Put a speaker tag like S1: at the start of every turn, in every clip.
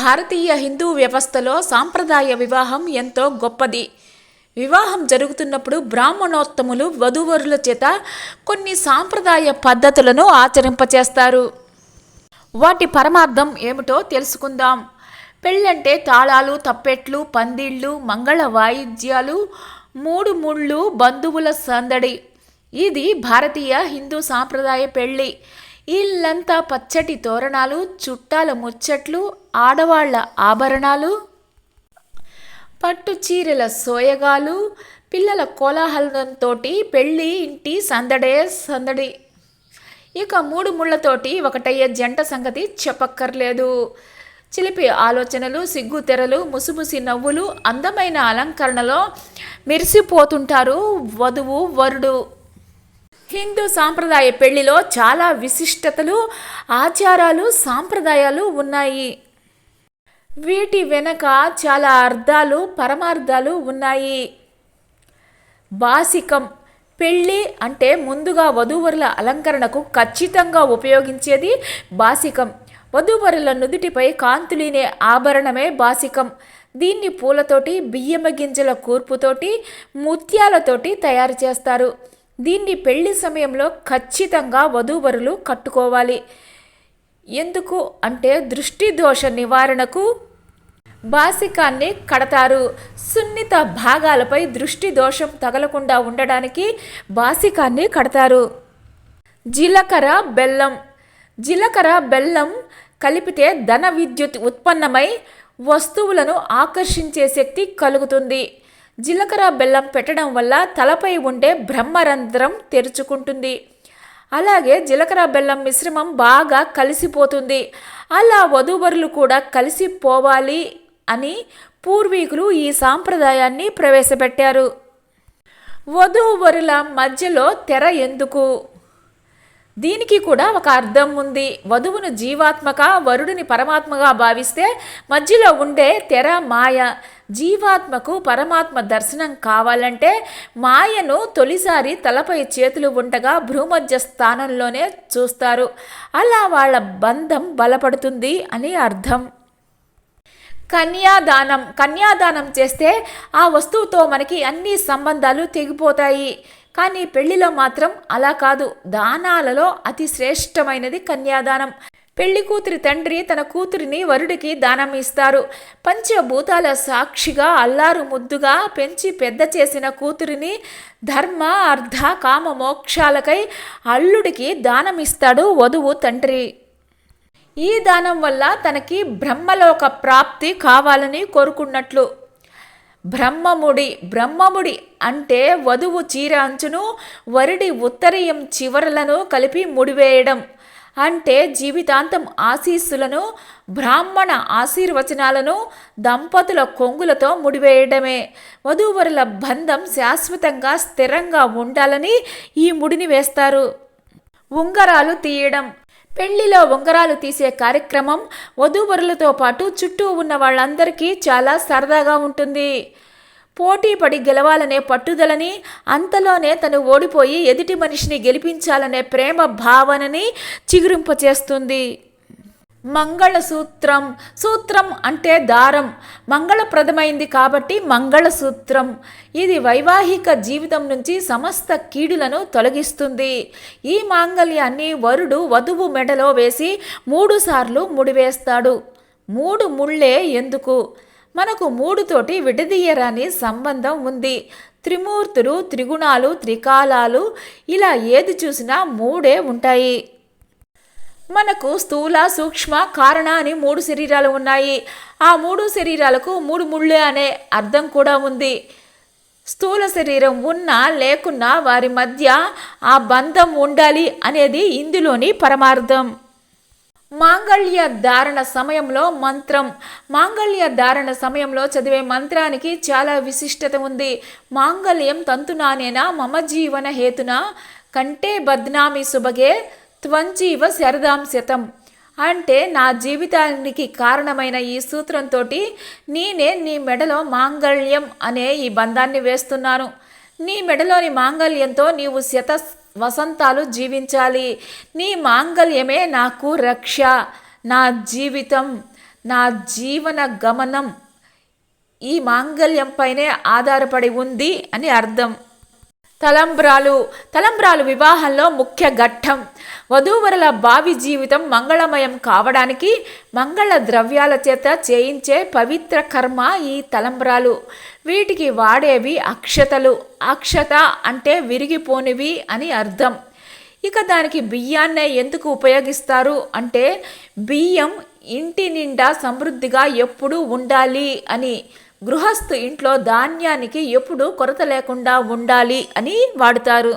S1: భారతీయ హిందూ వ్యవస్థలో సాంప్రదాయ వివాహం ఎంతో గొప్పది. వివాహం జరుగుతున్నప్పుడు బ్రాహ్మణోత్తములు వధూవరుల చేత కొన్ని సాంప్రదాయ పద్ధతులను ఆచరింపచేస్తారు. వాటి పరమార్థం ఏమిటో తెలుసుకుందాం. పెళ్ళంటే తాళాలు తప్పెట్లు పందిళ్ళు మంగళ వాయిద్యాలు మూడు ముళ్ళు బంధువుల సందడి. ఇది భారతీయ హిందూ సాంప్రదాయ పెళ్ళి. ఇల్లంతా పచ్చటి తోరణాలు చుట్టాల ముచ్చట్లు ఆడవాళ్ళ ఆభరణాలు పట్టు చీరల సోయగాలు పిల్లల కోలాహలంతో పెళ్ళి ఇంటి సందడే సందడి. ఇక మూడు ముళ్ళతోటి ఒకటయ్యే జంట సంగతి చెప్పక్కర్లేదు. చిలిపి ఆలోచనలు సిగ్గు తెరలు ముసిముసి నవ్వులు అందమైన అలంకరణలో మెరిసిపోతుంటారు వధువు వరుడు. హిందూ సాంప్రదాయ పెళ్ళిలో చాలా విశిష్టతలు ఆచారాలు సాంప్రదాయాలు ఉన్నాయి. వీటి వెనక చాలా అర్థాలు పరమార్థాలు ఉన్నాయి. బాసికం పెళ్ళి అంటే ముందుగా వధూవరుల అలంకరణకు ఖచ్చితంగా ఉపయోగించేది బాసికం. వధూవరుల నుదుటిపై కాంతులీనే ఆభరణమే బాసికం. దీన్ని పూలతోటి బియ్యమ గింజల కూర్పుతోటి ముత్యాలతోటి తయారు చేస్తారు. దీన్ని పెళ్ళి సమయంలో ఖచ్చితంగా వధూవరులు కట్టుకోవాలి. ఎందుకు అంటే దృష్టి దోష నివారణకు బాసికాన్ని కడతారు. సున్నిత భాగాలపై దృష్టి దోషం తగలకుండా ఉండడానికి బాసికాన్ని కడతారు. జీలకర్ర బెల్లం. జీలకర్ర బెల్లం కలిపితే ధన విద్యుత్ ఉత్పన్నమై వస్తువులను ఆకర్షించే శక్తి కలుగుతుంది. జీలకర్ర బెల్లం పెట్టడం వల్ల తలపై ఉండే బ్రహ్మరంధ్రం తెరుచుకుంటుంది. అలాగే జీలకర్ర బెల్లం మిశ్రమం బాగా కలిసిపోతుంది. అలా వధూవరులు కూడా కలిసిపోవాలి అని పూర్వీకులు ఈ సాంప్రదాయాన్ని ప్రవేశపెట్టారు. వధూవరుల మధ్యలో తెర ఎందుకు? దీనికి కూడా ఒక అర్థం ఉంది. వధువును జీవాత్మక వరుడిని పరమాత్మగా భావిస్తే మధ్యలో ఉండే తెర మాయ. జీవాత్మకు పరమాత్మ దర్శనం కావాలంటే మాయను తొలిసారి తలపై చేతులు ఉండగా భూమధ్య స్థానంలోనే చూస్తారు. అలా వాళ్ళ బంధం బలపడుతుంది అని అర్థం. కన్యాదానం కన్యాదానం చేస్తే ఆ వస్తువుతో మనకి అన్ని సంబంధాలు తెగిపోతాయి. కానీ పెళ్ళిలో మాత్రం అలా కాదు. దానాలలో అతి శ్రేష్టమైనది కన్యాదానం. పెళ్ళి కూతురి తండ్రి తన కూతురిని వరుడికి దానం ఇస్తారు పంచభూతాల సాక్షిగా అల్లారు ముద్దుగా పెంచి పెద్ద చేసిన కూతురిని ధర్మ అర్ధ కామ మోక్షాలకై అల్లుడికి దానం ఇస్తాడు వధువు తండ్రి. ఈ దానం వల్ల తనకి బ్రహ్మలోక ప్రాప్తి కావాలని కోరుకున్నట్లు. బ్రహ్మముడి బ్రహ్మముడి అంటే వధువు చీర అంచును వరుడి ఉత్తరీయం చివరలను కలిపి ముడివేయడం. అంటే జీవితాంతం ఆశీస్సులను బ్రాహ్మణ ఆశీర్వచనాలను దంపతుల కొంగులతో ముడివేయడమే. వధూవరుల బంధం శాశ్వతంగా స్థిరంగా ఉండాలని ఈ ముడిని వేస్తారు. ఉంగరాలు తీయడం. పెళ్ళిలో ఉంగరాలు తీసే కార్యక్రమం వధూవరులతో పాటు చుట్టూ ఉన్న వాళ్ళందరికీ చాలా సరదాగా ఉంటుంది. పోటీ పడి గెలవాలనే పట్టుదలని అంతలోనే తను ఓడిపోయి ఎదుటి మనిషిని గెలిపించాలనే ప్రేమ భావనని చిగురింపచేస్తుంది మంగళసూత్రం సూత్రం అంటే దారం. మంగళప్రదమైంది కాబట్టి మంగళసూత్రం. ఇది వైవాహిక జీవితం నుంచి సమస్త కీడులను తొలగిస్తుంది. ఈ మాంగళ్యాన్ని వరుడు వధువు మెడలో వేసి మూడుసార్లు ముడివేస్తాడు. మూడు ముళ్ళే ఎందుకు? మనకు మూడుతోటి విడదీయరాని సంబంధం ఉంది. త్రిమూర్తులు త్రిగుణాలు త్రికాలాలు ఇలా ఏది చూసినా మూడే ఉంటాయి. మనకు స్థూల సూక్ష్మ కారణ అని మూడు శరీరాలు ఉన్నాయి. ఆ మూడు శరీరాలకు మూడు ముళ్ళు అనే అర్థం కూడా ఉంది. స్థూల శరీరం ఉన్నా లేకున్నా వారి మధ్య ఆ బంధం ఉండాలి అనేది ఇందులోని పరమార్థం. మాంగళ్య ధారణ సమయంలో మంత్రం. మాంగళ్య ధారణ సమయంలో చదివే మంత్రానికి చాలా విశిష్టత ఉంది. మాంగళ్యం తంతునానేనా మమ జీవన హేతున? కంటే బద్నామి సుభగే త్వంజీవ శరదాం శతం. అంటే నా జీవితానికి కారణమైన ఈ సూత్రంతో నేనే నీ మెడలో మాంగళ్యం అనే ఈ బంధాన్ని వేస్తున్నాను. నీ మెడలోని మాంగళ్యంతో నీవు శత వసంతాలు జీవించాలి. నీ మాంగళ్యమే నాకు రక్ష నా జీవితం నా జీవన గమనం. ఈ మాంగళ్యంపైనే ఆధారపడి ఉంది అని అర్థం. తలంబ్రాలు తలంబ్రాలు వివాహంలో ముఖ్య ఘట్టం. వధూవరుల భావి జీవితం మంగళమయం కావడానికి మంగళ ద్రవ్యాల చేత చేయించే పవిత్ర కర్మ ఈ తలంబ్రాలు. వీటికి వాడేవి అక్షతలు. అక్షత అంటే విరిగిపోనివి అని అర్థం. ఇక దానికి బియ్యాన్నే ఎందుకు ఉపయోగిస్తారు? అంటే బియ్యం ఇంటి నిండా సమృద్ధిగా ఎప్పుడూ ఉండాలి అని. గృహస్థు ఇంట్లో ధాన్యానికి ఎప్పుడు కొరత లేకుండా ఉండాలి అని వాడుతారు.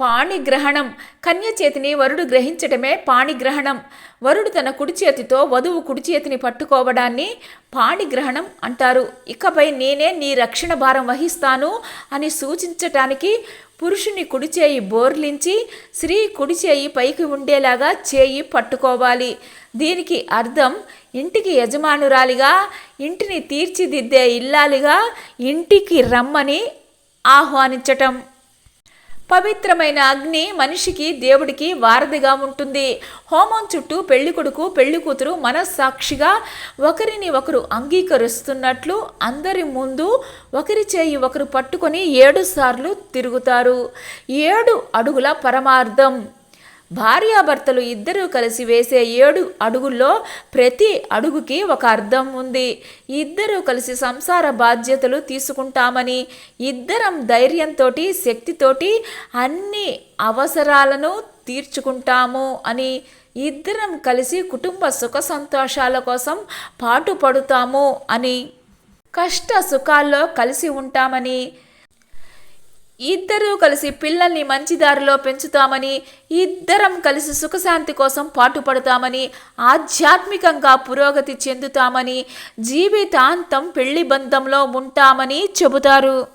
S1: పాణిగ్రహణం. కన్య చేతిని వరుడు గ్రహించటమే పాణిగ్రహణం. వరుడు తన కుడి చేతితో వధువు కుడి చేతిని పట్టుకోవడాన్ని పాణిగ్రహణం అంటారు. ఇకపై నేనే నీ రక్షణ భారం వహిస్తాను అని సూచించటానికి పురుషుని కుడిచేయి బోర్లించి స్త్రీ కుడిచేయి పైకి ఉండేలాగా చేయి పట్టుకోవాలి. దీనికి అర్థం ఇంటికి యజమానురాలిగా ఇంటిని తీర్చిదిద్దే ఇల్లాలిగా ఇంటికి రమ్మని ఆహ్వానించటం. పవిత్రమైన అగ్ని మనిషికి దేవుడికి వారధిగా ఉంటుంది. హోమం చుట్టూ పెళ్ళి కొడుకు పెళ్ళి కూతురు మనస్సాక్షిగా ఒకరిని ఒకరు అంగీకరిస్తున్నట్లు అందరి ముందు ఒకరి చేయి ఒకరు పట్టుకొని ఏడు సార్లు తిరుగుతారు. ఏడు అడుగుల పరమార్థం. భార్యాభర్తలు ఇద్దరూ కలిసి వేసే ఏడు అడుగుల్లో ప్రతి అడుగుకి ఒక అర్థం ఉంది. ఇద్దరూ కలిసి సంసార బాధ్యతలు తీసుకుంటామని ఇద్దరం ధైర్యంతో శక్తితోటి అన్ని అవసరాలను తీర్చుకుంటాము అని ఇద్దరం కలిసి కుటుంబ సుఖ సంతోషాల కోసం పాటుపడుతాము అని కష్ట సుఖాల్లో కలిసి ఉంటామని ఇద్దరూ కలిసి పిల్లల్ని మంచి దారిలో పెంచుతామని ఇద్దరం కలిసి సుఖశాంతి కోసం పాటుపడతామని ఆధ్యాత్మికంగా పురోగతి చెందుతామని జీవితాంతం పెళ్ళి బంధంలో ఉంటామని చెబుతారు.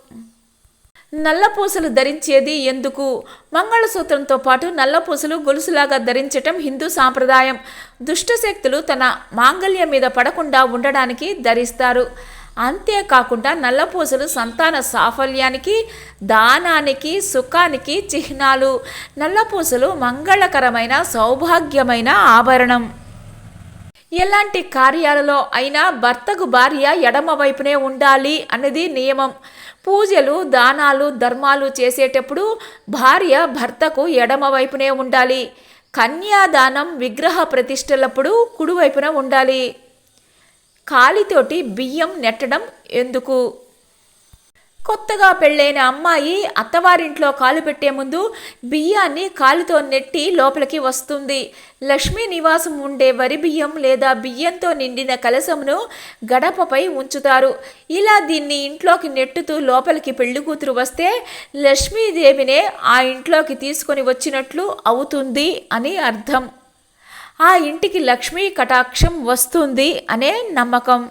S1: నల్లపూసలు ధరించేది ఎందుకు? మంగళసూత్రంతో పాటు నల్లపూసలు గొలుసులాగా ధరించటం హిందూ సాంప్రదాయం. దుష్టశక్తులు తన మాంగళ్యం మీద పడకుండా ఉండడానికి ధరిస్తారు. అంతేకాకుండా నల్లపూసలు సంతాన సాఫల్యానికి దానానికి సుఖానికి చిహ్నాలు. నల్లపూసలు మంగళకరమైన సౌభాగ్యమైన ఆభరణం. ఎలాంటి కార్యాలలో అయినా భర్తకు భార్య ఎడమ వైపునే ఉండాలి అన్నది నియమం. పూజలు దానాలు ధర్మాలు చేసేటప్పుడు భార్య భర్తకు ఎడమ వైపునే ఉండాలి. కన్యాదానం విగ్రహ ప్రతిష్టలప్పుడు కుడివైపున ఉండాలి. కాలితోటి బియ్యం నెట్టడం ఎందుకు? కొత్తగా పెళ్ళైన అమ్మాయి అత్తవారింట్లో కాలు పెట్టే ముందు బియ్యాన్ని కాలుతో నెట్టి లోపలికి వస్తుంది. లక్ష్మీ నివాసం ఉండే వరి బియ్యం లేదా బియ్యంతో నిండిన కలసమును గడపపై ఉంచుతారు. ఇలా దీన్ని ఇంట్లోకి నెట్టుతూ లోపలికి పెళ్ళి కూతురు వస్తే లక్ష్మీదేవినే ఆ ఇంట్లోకి తీసుకొని వచ్చినట్లు అవుతుంది అని అర్థం. ఆ ఇంటికి లక్ష్మీ కటాక్షం వస్తుంది అనే నమ్మకం.